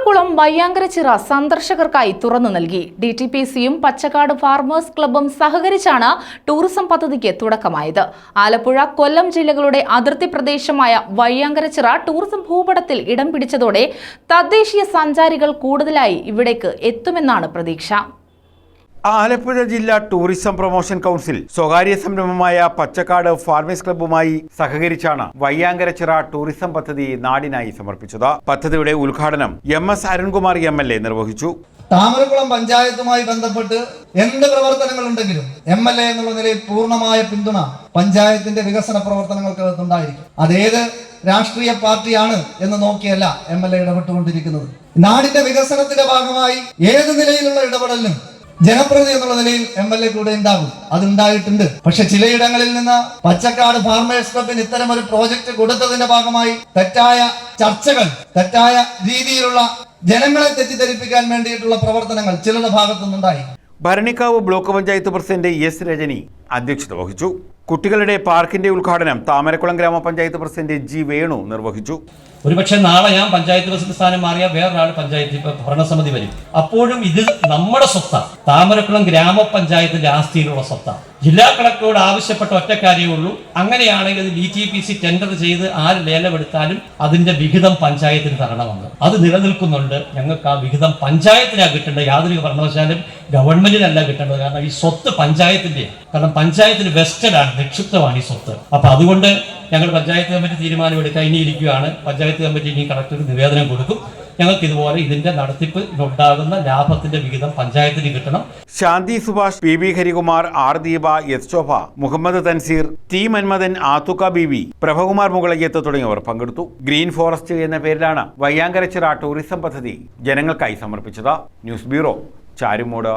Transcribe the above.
താമരകുളം വയ്യാങ്കരച്ചിറ സന്ദർശകർക്കായി തുറന്നു നൽകി. D T P സിയും പച്ചക്കാട് ഫാർമേഴ്സ് ക്ലബും സഹകരിച്ചാണ് ടൂറിസം പദ്ധതിക്ക് തുടക്കമായത്. ആലപ്പുഴ കൊല്ലം ജില്ലകളുടെ അതിർത്തി പ്രദേശമായ വയ്യാങ്കരച്ചിറ ടൂറിസം ഭൂപടത്തിൽ ഇടം പിടിച്ചതോടെ തദ്ദേശീയ സഞ്ചാരികൾ കൂടുതലായി ഇവിടേക്ക് എത്തുമെന്നാണ് പ്രതീക്ഷ. ആലപ്പുഴ ജില്ലാ ടൂറിസം പ്രൊമോഷൻ കൗൺസിൽ സ്വകാര്യ സംരംഭമായ പച്ചക്കാട് ഫാർമേഴ്സ് ക്ലബ്ബുമായി സഹകരിച്ചാണ് വയ്യാങ്കരച്ചിറ ടൂറിസം പദ്ധതി നാടിനായി സമർപ്പിച്ചത്. പദ്ധതിയുടെ ഉദ്ഘാടനം M S Arunkumar M L A നിർവഹിച്ചു. താമരക്കുളം പഞ്ചായത്തുമായി ബന്ധപ്പെട്ട് എന്ത് പ്രവർത്തനങ്ങൾ ഉണ്ടെങ്കിലും എം എൽ എ എന്നുള്ള നിലയിൽ പൂർണമായ പിന്തുണ പഞ്ചായത്തിന്റെ വികസന പ്രവർത്തനങ്ങൾക്ക് ഉണ്ടായിരിക്കും. അതേത് രാഷ്ട്രീയ പാർട്ടിയാണ് എന്ന് നോക്കിയല്ല എം എൽ എ ഇടപെട്ടുകൊണ്ടിരിക്കുന്നത്. നാടിന്റെ വികസനത്തിന്റെ ഭാഗമായി ഏത് നിലയിലുള്ള ഇടപെടലിനും ജനപ്രതിനിധി എന്നുള്ള നിലയിൽ എം എൽ എ കൂടെ ഉണ്ടാകും. അതുണ്ടായിട്ടുണ്ട്. പക്ഷെ ചിലയിടങ്ങളിൽ നിന്ന് പച്ചക്കാട് ഫാർമേഴ്സ് ക്ലബിന് ഇത്തരം ഒരു പ്രോജക്റ്റ് കൊടുത്തതിന്റെ ഭാഗമായി തെറ്റായ ചർച്ചകൾ തെറ്റായ രീതിയിലുള്ള ജനങ്ങളെ തെറ്റിദ്ധരിപ്പിക്കാൻ വേണ്ടിയിട്ടുള്ള പ്രവർത്തനങ്ങൾ ചിലരുടെ ഭാഗത്തുനിന്നുണ്ടായി. Bharanikkavu block panchayat president S Rajani അധ്യക്ഷത വഹിച്ചു. കുട്ടികളുടെ പാർക്കിന്റെ ഉദ്ഘാടനം താമരക്കുളം ഗ്രാമപഞ്ചായത്ത് പ്രസിഡന്റ് ജി വേണു നിർവഹിച്ചു. ഒരുപക്ഷെ നാളെ ഞാൻ പഞ്ചായത്ത് പ്രസിഡന്റ് സ്ഥാനം മാറിയ വേറൊരാൾ പഞ്ചായത്ത് ഭരണസമിതി വരും. അപ്പോഴും ഇത് നമ്മുടെ സ്വത്താണ് താമരക്കുളം ഗ്രാമപഞ്ചായത്തിന്റെ ആസ്തിയിലുള്ള സ്വത്താണ് ജില്ലാ കളക്ടറോട് ആവശ്യപ്പെട്ട ഒറ്റ കാര്യമേ ഉള്ളൂ. അങ്ങനെയാണെങ്കിൽ B T P C tender ചെയ്ത് ആര് ലേലമെടുത്താലും അതിന്റെ വിഹിതം പഞ്ചായത്തിന് തരണമെന്ന്. അത് നിലനിൽക്കുന്നുണ്ട്. ഞങ്ങൾക്ക് ആ വിഹിതം പഞ്ചായത്തിനാണ് കിട്ടേണ്ടത്. യാതൊരു കാരണവശാലും ഗവൺമെന്റിനല്ല കിട്ടേണ്ടത്. കാരണം ഈ സ്വത്ത് പഞ്ചായത്തിന്റെ. കാരണം പഞ്ചായത്തിന് വെസ്റ്റഡാണ് നിക്ഷിപ്തമാണ് ഈ സ്വത്ത്. അപ്പൊ അതുകൊണ്ട് ഞങ്ങൾ പഞ്ചായത്ത് കമ്മിറ്റി തീരുമാനമെടുക്കാൻ ഇനി ഇരിക്കുകയാണ് പഞ്ചായത്ത് കമ്മിറ്റി ഇനി കളക്ടർക്ക് നിവേദനം കൊടുക്കും. ഞങ്ങൾക്ക് ഇതുപോലെ ഇതിന്റെ നടത്തിപ്പ് ഉണ്ടാകുന്ന ലാഭത്തിന്റെ വിഹിതം പഞ്ചായത്തിന് കിട്ടണം. Shanthi Subhash P B Harikumar R Deepa S Shobha Muhammad Thanseer T Manmadhan Athukka B V Prabhakumar Mukalayyath തുടങ്ങിയവർ പങ്കെടുത്തു. ഗ്രീൻ ഫോറസ്റ്റ് എന്ന പേരിലാണ് വയ്യാങ്കരച്ചിറ ടൂറിസം പദ്ധതി ജനങ്ങൾക്കായി സമർപ്പിച്ചത്. News bureau Charummoodu.